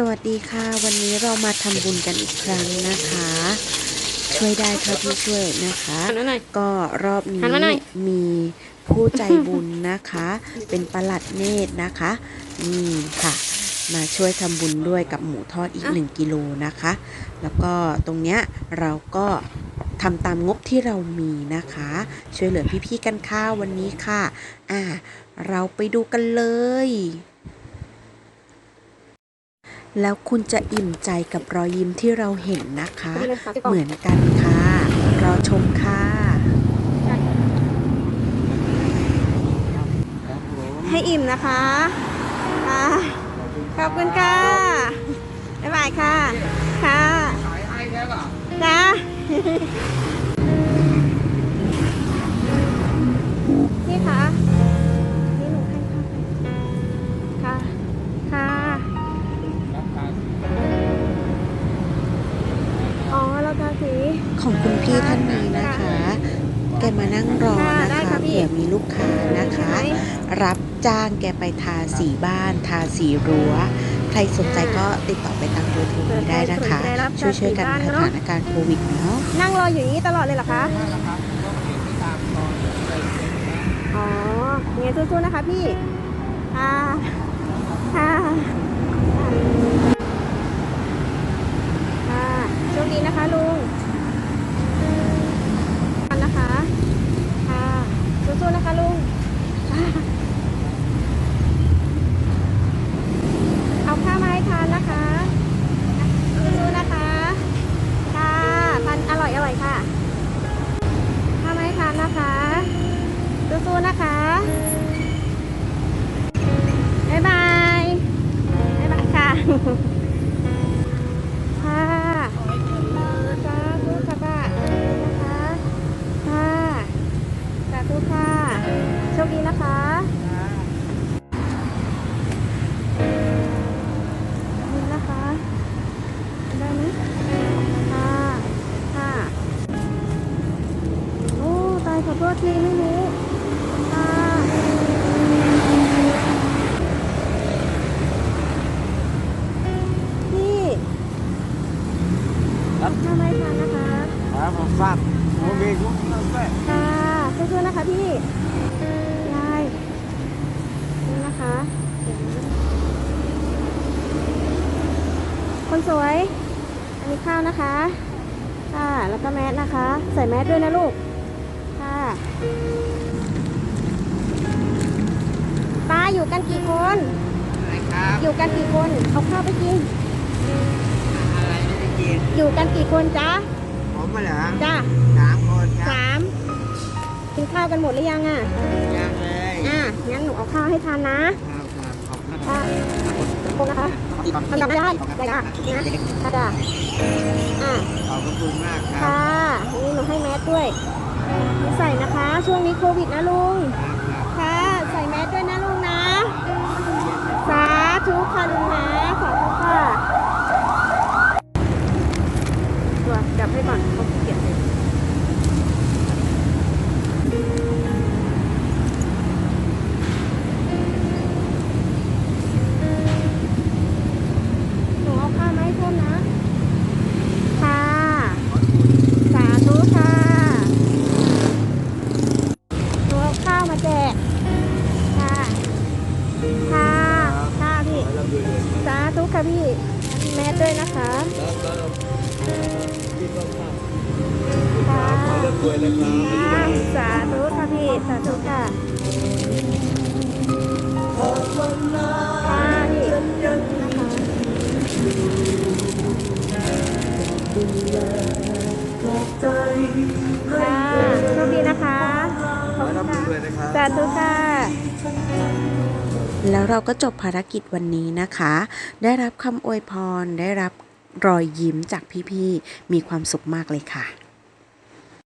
สวัสดีค่ะ วันนี้เรามาทำบุญกันอีกครั้งนะคะ ช่วยได้เท่าที่ช่วยนะคะหันมาหน่อยก็รอบนี้หันมาหน่อยมีผู้ใจบุญนะคะ เป็นประหลัดเนตรนะคะนี่ค่ะ มาช่วยทำบุญด้วยกับหมูทอดอีก 1กิโลนะคะ แล้วก็ตรงเนี้ยเราก็ทำตามงบที่เรามีนะคะ ช่วยเหลือพี่ๆกันค่ะวันนี้ค่ะ อ่า เราไปดูกันเลย แล้วคุณจะอิ่มใจกับรอยยิ้มที่เราเห็นนะคะ เหมือนกันค่ะ รอชมค่ะ ให้อิ่มนะคะค่ะขอบคุณค่ะ บ๊ายบายค่ะ ค่ะจ้า กมานั่งรอค่ะนะได้คะค่ะพี่เผื่อมีลูกค้านะคะ รับจ้างแกไปทาสีบ้าน ทาสีรั้ว ใครสนใจก็ติดต่อไปตามเบอร์โทรนี้ได้นะคะ ช่วยช่วยๆกันในสถานการณ์โควิดเนาะนั่งรออยู่อย่างนี้ตลอดเลยเหรอคะอ๋อยังไงสู้ๆนะคะพี่ค่ะค่ะค่ะโชคดีนะคะลุง ค่ะค่ะสาธุค่ะป้านะคะค่ะสาธุค่ะ โชคดีนะคะขอบคุณนะคะ ได้ไหมค่ะ ค่ะ โอ้ ตายขอโทษทีไม่รู้ ครับผมทราบโอเคทุกท่านด้วยค่ะสู้ๆนะคะพี่ยายนี่นะคะ คนสวย อันนี้ข้าวนะคะ ค่ะ แล้วก็แมสนะคะ ใส่แมสด้วยนะลูก ค่ะป้าอยู่กันกี่คนอะไรครับอยู่กันกี่คน เอาข้าวไปกินอะไรไม่ได้กินอยู่กันกี่คนจ๊ะผ มมาเหรอจ้าสามคนครับสามกินข้าวกันหมดหรือยังอะยังเลยอะงั้นหนูเอาข้าวให้ทานนะครับครับขอบคุณค่ะขอบคุณนะคะทำได้ได้ได้นะค่ะจ้ะอะขอบคุณมากครับค่ะนี่หนูให้แมสด้วยใส่นะคะ ช่วงนี้โควิดนะลุง ครับ ค่ะพี่แมสด้วยนะคะแล้วแล้วพี่ก็ครับค่ะแล้วด้วยนะครับค่ะสาธุค่ะพี่สาธุค่ะค่ะพี่นะคะค่ะโชคดีนะคะขอบแล้วคุณด้วยค่ะนะครับสาธุค่ะ แล้วเราก็จบภารกิจวันนี้นะคะ ได้รับคำอวยพร ได้รับรอยยิ้มจากพี่ๆ มีความสุขมากเลยค่ะ